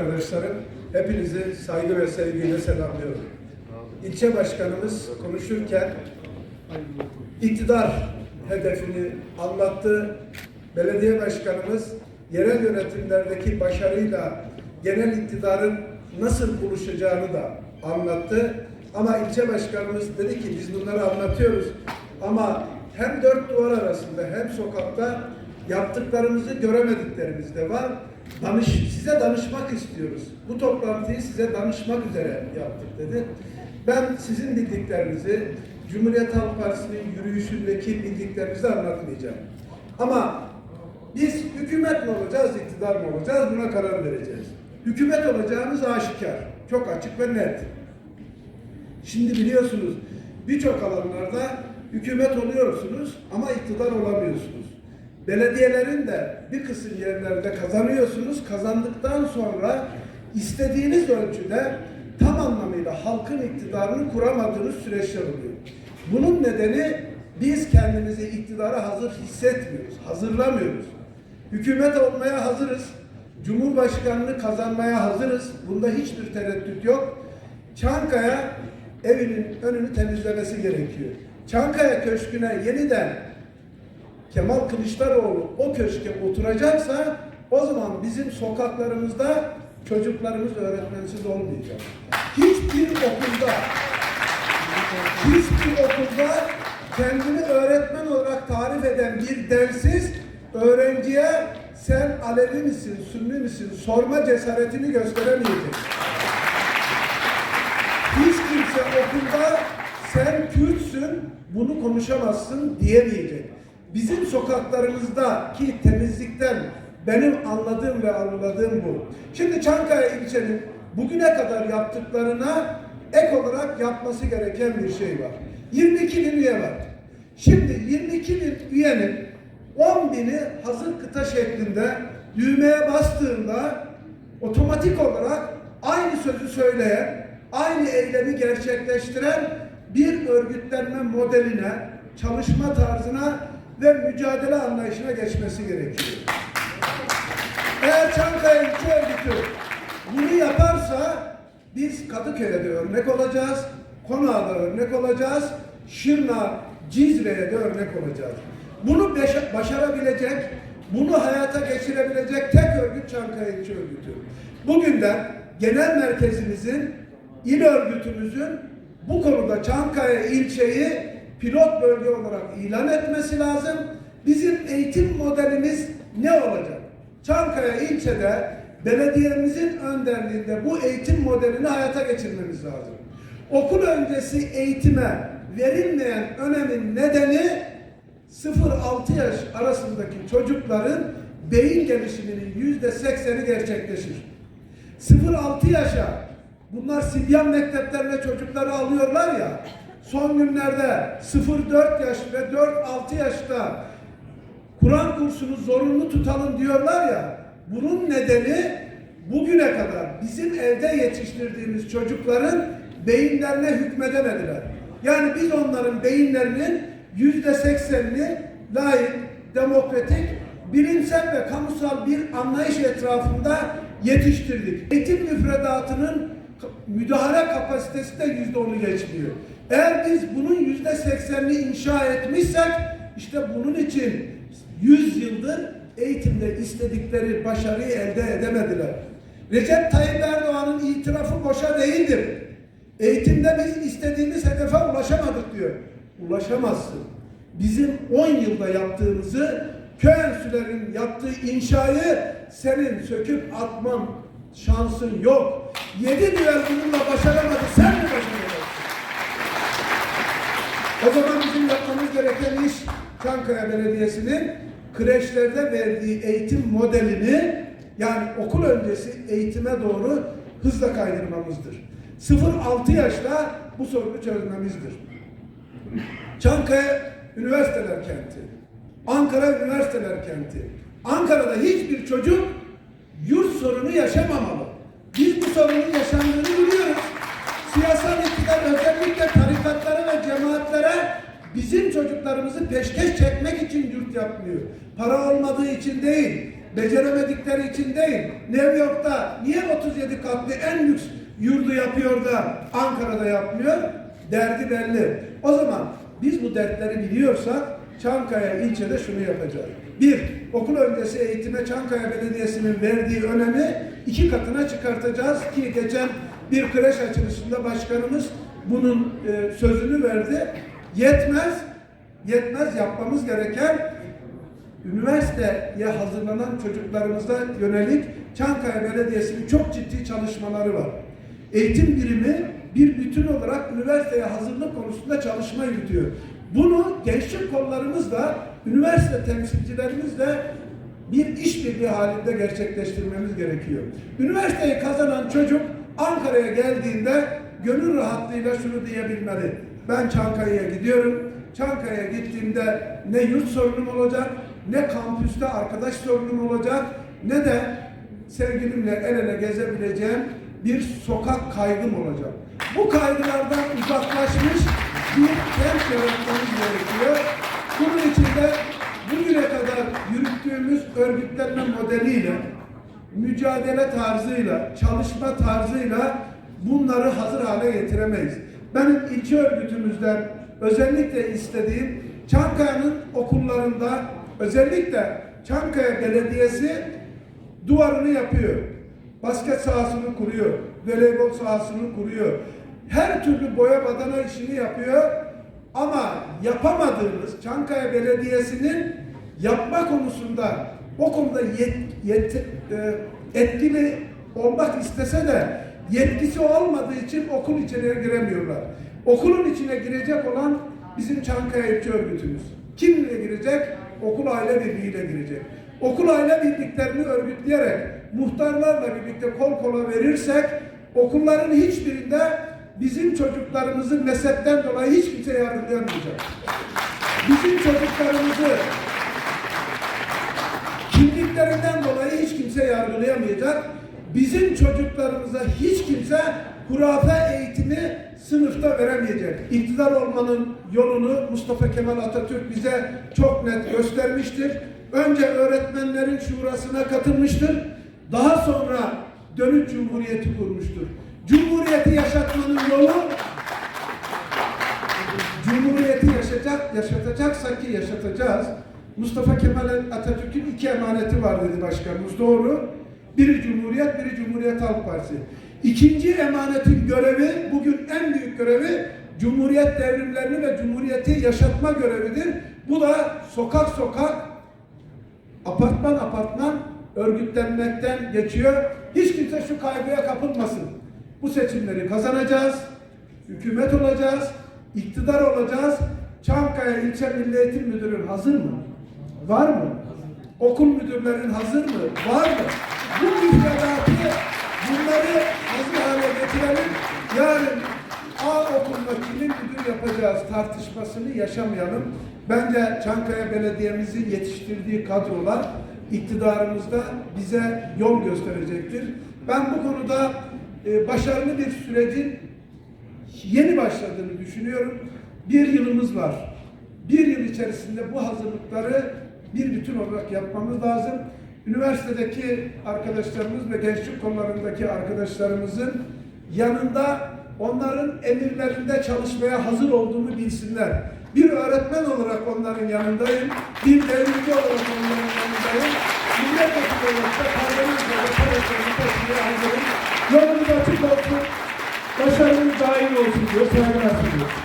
Arkadaşlarım, hepinizi saygı ve sevgiyle selamlıyorum. İlçe başkanımız konuşurken iktidar hedefini anlattı. Belediye başkanımız yerel yönetimlerdeki başarıyla genel iktidarın nasıl buluşacağını da anlattı. Ama ilçe başkanımız dedi ki biz bunları anlatıyoruz ama hem dört duvar arasında hem sokakta yaptıklarımızı göremediklerimiz de var. Danış, size danışmak istiyoruz. Bu toplantıyı size danışmak üzere yaptık dedi. Ben sizin bildiklerinizi, Cumhuriyet Halk Partisi'nin yürüyüşündeki bildiklerinizi anlatmayacağım. Ama biz hükümet mi olacağız, iktidar mı olacağız buna karar vereceğiz. Hükümet olacağımız aşikar, çok açık ve net. Şimdi biliyorsunuz birçok alanlarda hükümet oluyorsunuz ama iktidar olamıyorsunuz. Belediyelerin de bir kısım yerlerde kazanıyorsunuz. Kazandıktan sonra istediğiniz ölçüde tam anlamıyla halkın iktidarını kuramadığınız süreçler oluyor. Bunun nedeni biz kendimizi iktidara hazır hissetmiyoruz, hazırlamıyoruz. Hükümet olmaya hazırız. Cumhurbaşkanlığı kazanmaya hazırız. Bunda hiçbir tereddüt yok. Çankaya evinin önünü temizlemesi gerekiyor. Çankaya Köşkü'ne yeniden Kemal Kılıçdaroğlu o köşke oturacaksa o zaman bizim sokaklarımızda çocuklarımız öğretmensiz olmayacak. Hiçbir okulda hiçbir okulda kendini öğretmen olarak tarif eden bir dersiz öğrenciye sen Alevi misin, Sünni misin sorma cesaretini gösteremeyecek. Hiç kimse okulda sen Kürtsün bunu konuşamazsın diyemeyecek. Bizim sokaklarımızdaki temizlikten benim anladığım ve anladığım bu. Şimdi Çankaya ilçenin bugüne kadar yaptıklarına ek olarak yapması gereken bir şey var. 22 bin üye var. Şimdi 22 bin üyenin 10 bini hazır kıta şeklinde düğmeye bastığında otomatik olarak aynı sözü söyleyen, aynı eylemi gerçekleştiren bir örgütlenme modeline, çalışma tarzına ve mücadele anlayışına geçmesi gerekiyor. Eğer Çankaya İlçe Örgütü bunu yaparsa biz Kadıköy'de de örnek olacağız, Konağ'da örnek olacağız, Şırna, Cizre'ye de örnek olacağız. Bunu başarabilecek, bunu hayata geçirebilecek tek örgüt Çankaya İlçe Örgütü. Bugün de genel merkezimizin, il örgütümüzün bu konuda Çankaya ilçeyi pilot bölge olarak ilan etmesi lazım. Bizim eğitim modelimiz ne olacak? Çankaya ilçede belediyemizin önderliğinde bu eğitim modelini hayata geçirmemiz lazım. Okul öncesi eğitime verilmeyen önemin nedeni 0-6 yaş arasındaki çocukların beyin gelişiminin yüzde sekseni gerçekleşir. 0-6 yaşa bunlar Sibyan mekteplerine çocukları alıyorlar ya son günlerde 0-4 yaş ve 4-6 yaşta Kur'an kursunu zorunlu tutalım diyorlar ya bunun nedeni bugüne kadar bizim evde yetiştirdiğimiz çocukların beyinlerine hükmedemediler. Yani biz onların beyinlerinin yüzde seksenini layık, demokratik, bilimsel ve kamusal bir anlayış etrafında yetiştirdik. Eğitim müfredatının müdahale kapasitesi de yüzde onu geçmiyor. Eğer biz bunun yüzde seksenini inşa etmişsek işte bunun için 100 yıldır eğitimde istedikleri başarıyı elde edemediler. Recep Tayyip Erdoğan'ın itirafı boşa değildir. Eğitimde biz istediğimiz hedefe ulaşamadık diyor. Ulaşamazsın. Bizim 10 yılda yaptığımızı Köyensülerin yaptığı inşayı senin söküp atmam şansın yok. Yedi düvel bununla başaramadı. Sen mi başaracaksın? O zaman bizim yapmamız gereken iş Çankaya Belediyesi'nin kreşlerde verdiği eğitim modelini yani okul öncesi eğitime doğru hızla kaydırmamızdır. 0-6 yaşta bu sorunu çözmemizdir. Çankaya üniversiteler kenti. Ankara üniversiteler kenti. Ankara'da hiçbir çocuk yurt sorunu yaşamamalı. Biz bu sorunun yaşandığını biliyoruz. Siyasal iktidar özellikle bizim çocuklarımızı peşkeş çekmek için yurt yapmıyor. Para olmadığı için değil. beceremedikleri için değil. New York'ta niye 37 katlı en lüks yurdu yapıyor da Ankara'da yapmıyor? Derdi belli. O zaman biz bu dertleri biliyorsak Çankaya ilçede şunu yapacağız. Bir, okul öncesi eğitime Çankaya Belediyesi'nin verdiği önemi iki katına çıkartacağız ki geçen bir kreş açılışında başkanımız bunun e, sözünü verdi. Yetmez, yetmez yapmamız gereken üniversiteye hazırlanan çocuklarımıza yönelik Çankaya Belediyesi'nin çok ciddi çalışmaları var. Eğitim birimi bir bütün olarak üniversiteye hazırlık konusunda çalışma yürütüyor. Bunu gençlik kollarımızla, üniversite temsilcilerimizle bir işbirliği halinde gerçekleştirmemiz gerekiyor. Üniversiteyi kazanan çocuk Ankara'ya geldiğinde gönül rahatlığıyla şunu diyebilmeli. Ben Çankaya'ya gidiyorum. Çankaya'ya gittiğimde ne yurt sorunum olacak, ne kampüste arkadaş sorunum olacak, ne de sevgilimle el ele gezebileceğim bir sokak kaygım olacak. Bu kaygılardan uzaklaşmış bir kent yaratmamız gerekiyor. Bunun için de bugüne kadar yürüttüğümüz örgütlenme modeliyle, mücadele tarzıyla, çalışma tarzıyla bunları hazır hale getiremeyiz. Benim ilçe örgütümüzden özellikle istediğim Çankaya'nın okullarında özellikle Çankaya Belediyesi duvarını yapıyor. Basket sahasını kuruyor. Voleybol sahasını kuruyor. Her türlü boya badana işini yapıyor. Ama yapamadığımız Çankaya Belediyesi'nin yapma konusunda o konuda yet, yet- e, etkili olmak istese de yetkisi olmadığı için okul içine giremiyorlar. Okulun içine girecek olan bizim Çankaya İlçe Örgütümüz. Kimle girecek? Okul aile birliğiyle girecek. Okul aile birliklerini örgütleyerek muhtarlarla birlikte kol kola verirsek okulların hiçbirinde bizim çocuklarımızın mezhepten dolayı hiç kimse yargılayamayacak. Kimse hurafe eğitimi sınıfta veremeyecek. İktidar olmanın yolunu Mustafa Kemal Atatürk bize çok net göstermiştir. Önce öğretmenlerin şurasına katılmıştır. Daha sonra dönüş cumhuriyeti kurmuştur. Cumhuriyeti yaşatmanın yolu Cumhuriyeti yaşayacak, yaşatacaksak ki yaşatacağız. Mustafa Kemal Atatürk'ün iki emaneti var dedi başkanımız. Doğru. Biri Cumhuriyet, biri Cumhuriyet Halk Partisi. İkinci emanetin görevi, bugün en büyük görevi Cumhuriyet devrimlerini ve Cumhuriyeti yaşatma görevidir. Bu da sokak sokak, apartman apartman örgütlenmekten geçiyor. Hiç kimse şu kaygıya kapılmasın. Bu seçimleri kazanacağız. Hükümet olacağız. iktidar olacağız. Çankaya İlçe Milli Eğitim Müdürü hazır mı? Var mı? Okul müdürlerin hazır mı? Var mı? Bu müfredatı bunları hazır hale getirelim. Yarın A okulunda kimin müdür yapacağız tartışmasını yaşamayalım. Bence Çankaya Belediye'mizin yetiştirdiği kadrolar iktidarımızda bize yol gösterecektir. Ben bu konuda e, başarılı bir sürecin yeni başladığını düşünüyorum. Bir yılımız var. Bir yıl içerisinde bu hazırlıkları bir bütün olarak yapmamız lazım. Üniversitedeki arkadaşlarımız ve gençlik konularındaki arkadaşlarımızın yanında onların emirlerinde çalışmaya hazır olduğunu bilsinler. Bir öğretmen olarak onların yanındayım. Bir devrimci olarak onların yanındayım. Milletvekili olarak da parlamentoda çalışmalarını taşımaya hazırım. Yolumuz açık olsun. Başarımız daim olsun diyor. Saygılar sunuyorum.